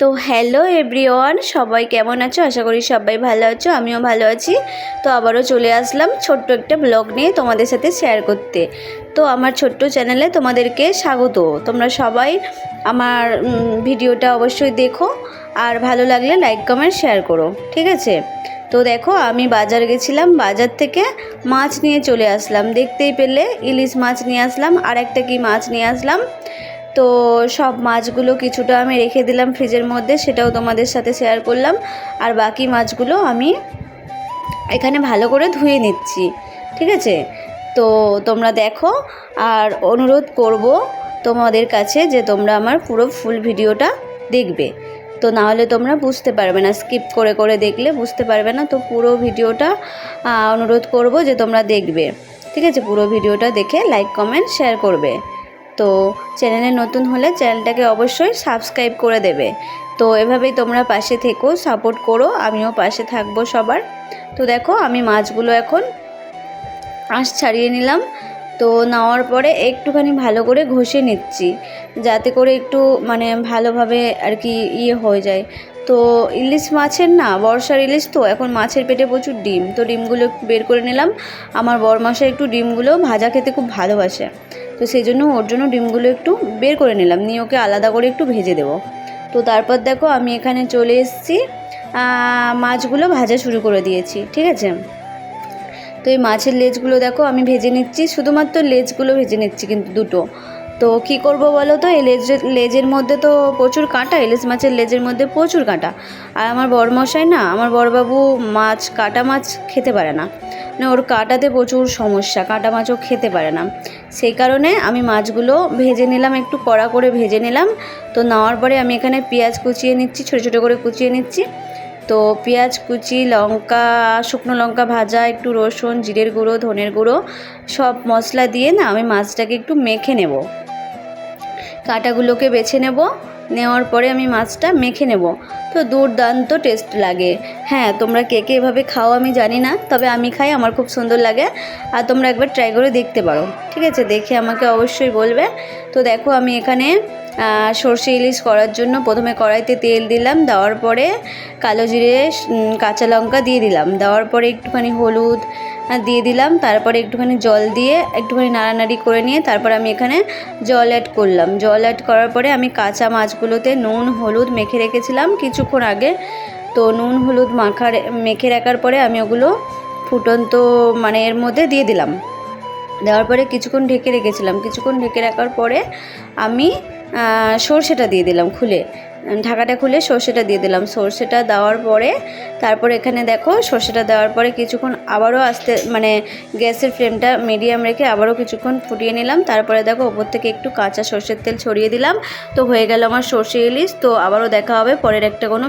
তো hello everyone, সবাই কেমন আছো? আশা করি সবাই ভালো আছো, আমিও ভালো আছি। তো আবারও চলে আসলাম ছোট্ট একটা ব্লগ নিয়ে তোমাদের সাথে শেয়ার করতে। তো আমার ছোট্ট চ্যানেলে তোমাদেরকে স্বাগত। তোমরা সবাই আমার ভিডিওটা অবশ্যই দেখো আর ভালো লাগলে লাইক কমেন্ট শেয়ার করো, ঠিক আছে? তো দেখো, আমি বাজার গেছিলাম, বাজার থেকে মাছ নিয়ে চলে আসলাম। দেখতেই পেলে, ইলিশ মাছ নিয়ে আসলাম আর একটা কি মাছ নিয়ে আসলাম? তো সব মাছগুলো কিছুটা আমি রেখে দিলাম ফ্রিজের মধ্যে, সেটাও তোমাদের সাথে শেয়ার করলাম। আর বাকি মাছগুলো আমি এখানে ভালো করে ধুয়ে নিচ্ছি, ঠিক আছে? তো তোমরা দেখো, আর অনুরোধ করব তোমাদের কাছে যে তোমরা আমার পুরো ফুল ভিডিওটা দেখবে। তো নাহলে তোমরা বুঝতে পারবে না স্কিপ করে করে দেখলে বুঝতে পারবে না। তো পুরো ভিডিওটা অনুরোধ করব যে তোমরা দেখবে, ঠিক আছে? পুরো ভিডিওটা দেখে লাইক কমেন্ট শেয়ার করবে। তো চ্যানেলে নতুন হলে চ্যানেলটাকে অবশ্যই সাবস্ক্রাইব করে দেবে। তো এভাবেই তোমরা পাশে থেকো, সাপোর্ট করো, আমিও পাশে থাকব সবার। তো দেখো, আমি মাছগুলো এখন আঁশ ছাড়িয়ে নিলাম। তো নেওয়ার পরে একটুখানি ভালো করে ঘষে নিচ্ছি, যাতে করে একটু মানে ভালোভাবে আর কি ইয়ে হয়ে যায়। তো ইলিশ মাছের না, বর্ষার ইলিশ তো, এখন মাছের পেটে প্রচুর ডিম। তো ডিমগুলো বের করে নিলাম। আমার বরমাসা একটু ডিমগুলো ভাজা খেতে খুব ভালোবাসে। তো সেই জন্য ওর জন্য ডিমগুলো একটু বের করে নিলাম। নিয়ে ওকে আলাদা করে একটু ভেজে দেবো। তো তারপর দেখো আমি এখানে চলে এসেছি। মাছগুলো ভাজা শুরু করে দিয়েছি, ঠিক আছে? তো এই মাছের লেজগুলো দেখো আমি ভেজে নিচ্ছি। শুধুমাত্র লেজগুলো ভেজে নিচ্ছি কিন্তু দুটো। তো কি করব বলো তো? এই লেজের লেজের মধ্যে তো প্রচুর কাঁটা, ইলিশ মাছের লেজের মধ্যে প্রচুর কাঁটা। আর আমার বড়মশাই না, আমার বড়বাবু মাছ, কাটা মাছ খেতে পারে না। মানে ওর কাটাতে প্রচুর সমস্যা, কাটা মাছও খেতে পারে না। সেই কারণে আমি মাছগুলো ভেজে নিলাম, একটু কড়া করে ভেজে নিলাম। তো নেওয়ার পরে আমি এখানে পেঁয়াজ কুচিয়ে নিচ্ছি, ছোটো ছোটো করে কুচিয়ে নিচ্ছি। তো পেঁয়াজ, কুচি, লঙ্কা, শুকনো লঙ্কা ভাজা, একটু রসুন, জিরের গুঁড়ো, ধনের গুঁড়ো, সব মশলা দিয়ে না আমি মাছটাকে একটু মেখে নেব। কাঁটাগুলোকে বেছে নেব। নেওয়ার পরে আমি মাছটা মেখে নেব। তো দুর্দান্ত টেস্ট লাগে। হ্যাঁ তোমরা কে কে এভাবে খাও আমি জানি না, তবে আমি খাই, আমার খুব সুন্দর লাগে। আর তোমরা একবার ট্রাই করে দেখতে পারো। ঠিক আছে? দেখে আমাকে অবশ্যই বলবে। তো দেখো আমি এখানে সর্ষে ইলিশ করার জন্য প্রথমে কড়াইতে তেল দিলাম, দেওয়ার পরে কালো জিরে কাঁচা লঙ্কা দিয়ে দিলাম। দেওয়ার পরে একটুখানি হলুদ দিয়ে দিলাম, তারপরে একটুখানি জল দিয়ে একটুখানি নাড়ানাড়ি করে নিয়ে তারপর আমি এখানে জল অ্যাড করলাম। জল অ্যাড করার পরে আমি কাঁচা মাছগুলোতে নুন, হলুদ মেখে রেখেছিলাম কিছুক্ষণ আগে। তো নুন, হলুদ মাখা রে- মেখে রাখার পরে আমি ওগুলো ফুটন্ত মানে এর মধ্যে দিয়ে দিলাম। দেওয়ার পরে কিছুক্ষণ ঢেকে রেখেছিলাম। কিছুক্ষণ ঢেকে রাখার পরে আমি সর্ষেটা দিয়ে দিলাম খুলে। ঢাকাটা খুলে সর্ষেটা দিয়ে দিলাম। সর্ষেটা দেওয়ার পরে তারপর এখানে দেখো, সর্ষেটা দেওয়ার পরে কিছুক্ষণ আবারও আস্তে মানে গ্যাসের ফ্লেমটা মিডিয়াম রেখে আবারও কিছুক্ষণ ফুটিয়ে নিলাম। তারপরে দেখো, ওপর থেকে একটু কাঁচা সর্ষের তেল ছড়িয়ে দিলাম। তো হয়ে গেল আমার সর্ষে ইলিশ। তো আবারও দেখা হবে পরের একটা কোনো